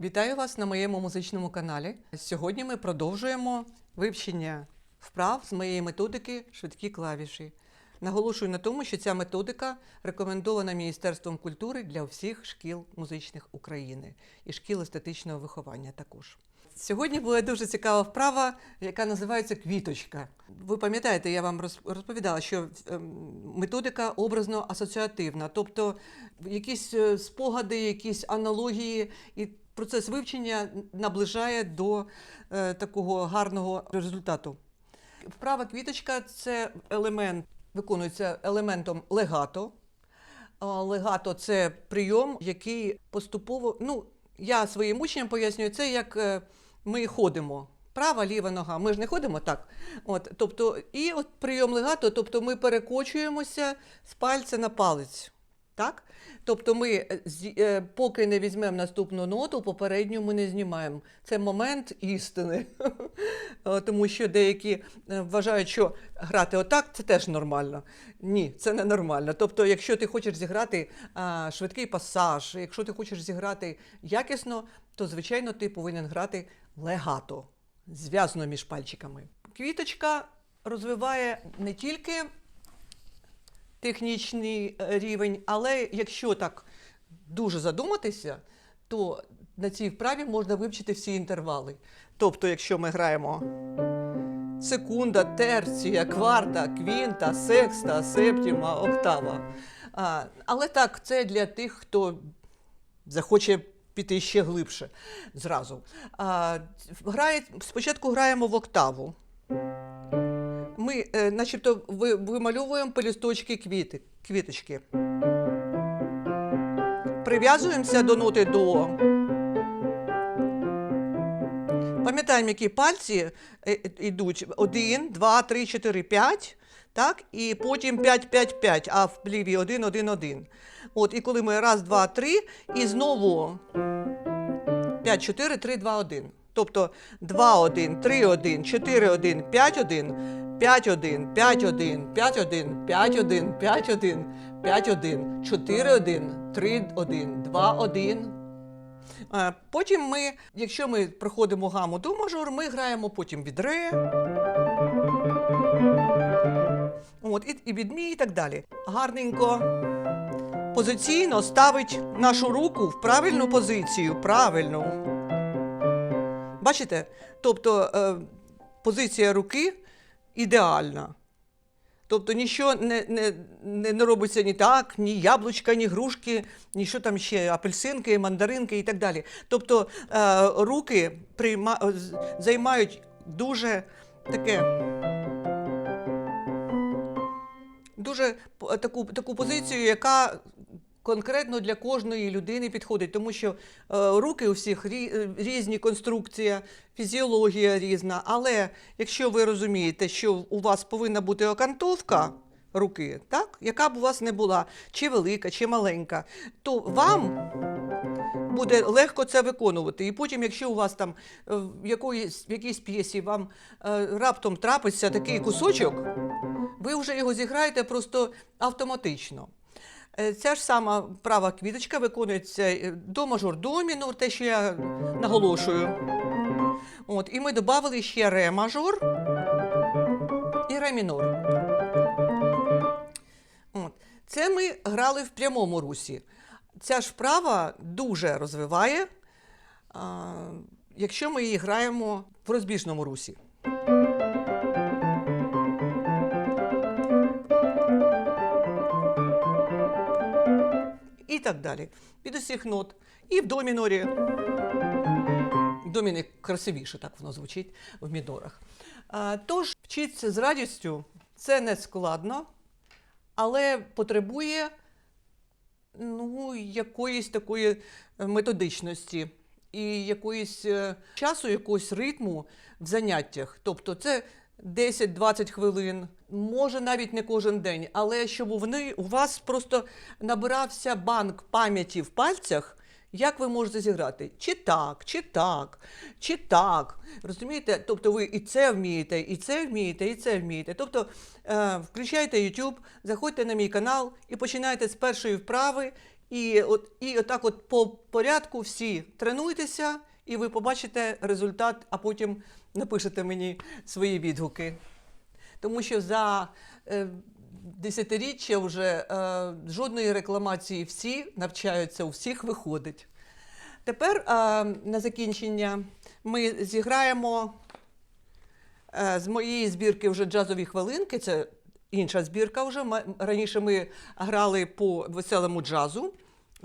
Вітаю вас на моєму музичному каналі. Сьогодні ми продовжуємо вивчення вправ з моєї методики швидкі клавіші. Наголошую на тому, що ця методика рекомендована Міністерством культури для всіх шкіл музичних України і шкіл естетичного виховання також. Сьогодні була дуже цікава вправа, яка називається квіточка. Ви пам'ятаєте, я вам роз- розповідала, що ем, методика образно-асоціативна, тобто якісь е, спогади, якісь аналогії, і процес вивчення наближає до е, такого гарного результату. Вправа квіточка це елемент, виконується елементом легато. Легато це прийом, який поступово. Ну, я своїм учням пояснюю, це як е, ми ходимо. Права, ліва нога. Ми ж не ходимо так. От, тобто, і от прийом легато, тобто ми перекочуємося з пальця на палець. Так? Тобто ми, е, е, поки не візьмемо наступну ноту, попередню ми не знімаємо. Це момент істини. Е, Тому що деякі вважають, що грати отак це теж нормально. Ні, це не нормально. Тобто, якщо ти хочеш зіграти швидкий пасаж, якщо ти хочеш зіграти якісно, то звичайно ти повинен грати легато, зв'язано між пальчиками. Квіточка розвиває не тільки технічний е, рівень, але якщо так дуже задуматися, то на цій вправі можна вивчити всі інтервали. Тобто, якщо ми граємо секунда, терція, кварта, квінта, секста, септіма, октава. А, але так, це для тих, хто захоче піти ще глибше зразу. А, грає, спочатку граємо в октаву. Ми, е, начебто, ви- вимальовуємо пелюсточки квіти, квіточки. Прив'язуємося до ноти до. Пам'ятаємо, які пальці йдуть. Один, два, три, чотири, п'ять. Так? І потім 5, 5, 5, а в лівій 1, 1, 1. От, і коли ми раз, два, три, і знову 5, 4, 3, 2, 1. Тобто 2, 1, 3, 1, 4, 1, 5, 1, 5, 1, 5, 1, 5, 1, 5, 1, 5, 1, 5, 1, 4, 1, 3, 1, 2, 1. Е, Потім ми, якщо ми проходимо гаму до мажор, ми граємо потім від ре. От, і, і від мі, і так далі. Гарненько позиційно ставить нашу руку в правильну позицію. Правильну. Бачите? Тобто е, позиція руки ідеальна. Тобто нічого не, не, не, робиться ні так, ні яблучка, ні грушки, ні що там ще, апельсинки, мандаринки і так далі. Тобто е, руки прийма, е, займають дуже таке. Дуже таку, таку позицію, яка конкретно для кожної людини підходить, тому що е, руки у всіх е, різні конструкція, фізіологія різна. Але якщо ви розумієте, що у вас повинна бути окантовка руки, так, яка б у вас не була, чи велика, чи маленька, то вам буде легко це виконувати. І потім, якщо у вас там е, в якоїсь, в якійсь п'єсі вам е, раптом трапиться такий кусочок, ви вже його зіграєте просто автоматично. Е, Ця ж сама права квіточка виконується е, до мажор до мінор, те, що я наголошую. От, і ми додали ще ре мажор і ре мінор. От. Це ми грали в прямому русі. Ця ж вправа дуже розвиває, якщо ми її граємо в розбіжному русі. І так далі. Від усіх нот. І в до мінорі. До міні красивіше так воно звучить в мінорах. Тож, вчитися з радістю це не складно, але потребує ну, якоїсь такої е, методичності і якоїсь е, часу, якогось ритму в заняттях. Тобто це 10-20 хвилин, може навіть не кожен день, але щоб вони, у вас просто набирався банк пам'яті в пальцях, як ви можете зіграти? Чи так, чи так, чи так. Розумієте? Тобто ви і це вмієте, і це вмієте, і це вмієте. Тобто е, включайте YouTube, заходьте на мій канал і починайте з першої вправи І, от, і отак от по порядку всі тренуйтеся, і ви побачите результат, а потім напишете мені свої відгуки. Тому що за е, десятиріччя вже е, жодної рекламації всі навчаються, у всіх виходить. Тепер е, на закінчення ми зіграємо е, з моєї збірки вже джазові хвилинки. Це інша збірка вже. Раніше ми грали по веселому джазу.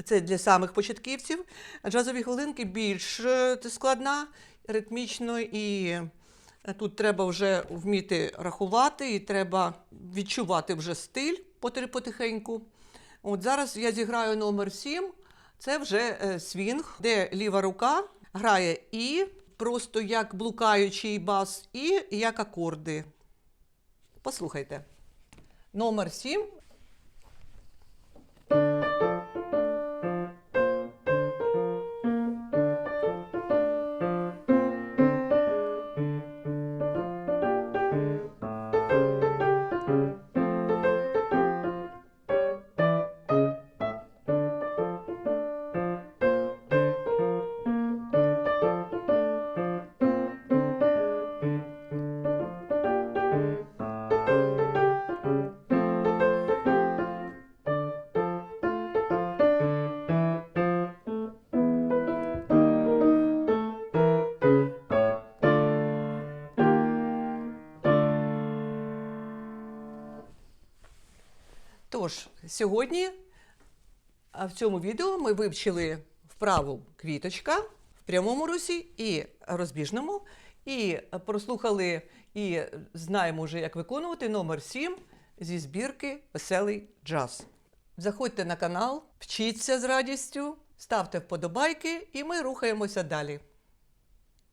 Це для самих початківців. Джазові хвилинки більш е, складна, ритмічно і е, тут треба вже вміти рахувати, і треба відчувати вже стиль потихеньку. От зараз я зіграю номер 7. Це вже е, свінг, де ліва рука грає і просто як блукаючий бас, і як акорди. Послухайте. Номер 7. Тож, сьогодні в цьому відео ми вивчили вправу квіточка в прямому русі і розбіжному, і прослухали і знаємо вже, як виконувати номер 7 зі збірки Веселий джаз. Заходьте на канал, вчіться з радістю, ставте вподобайки, і ми рухаємося далі.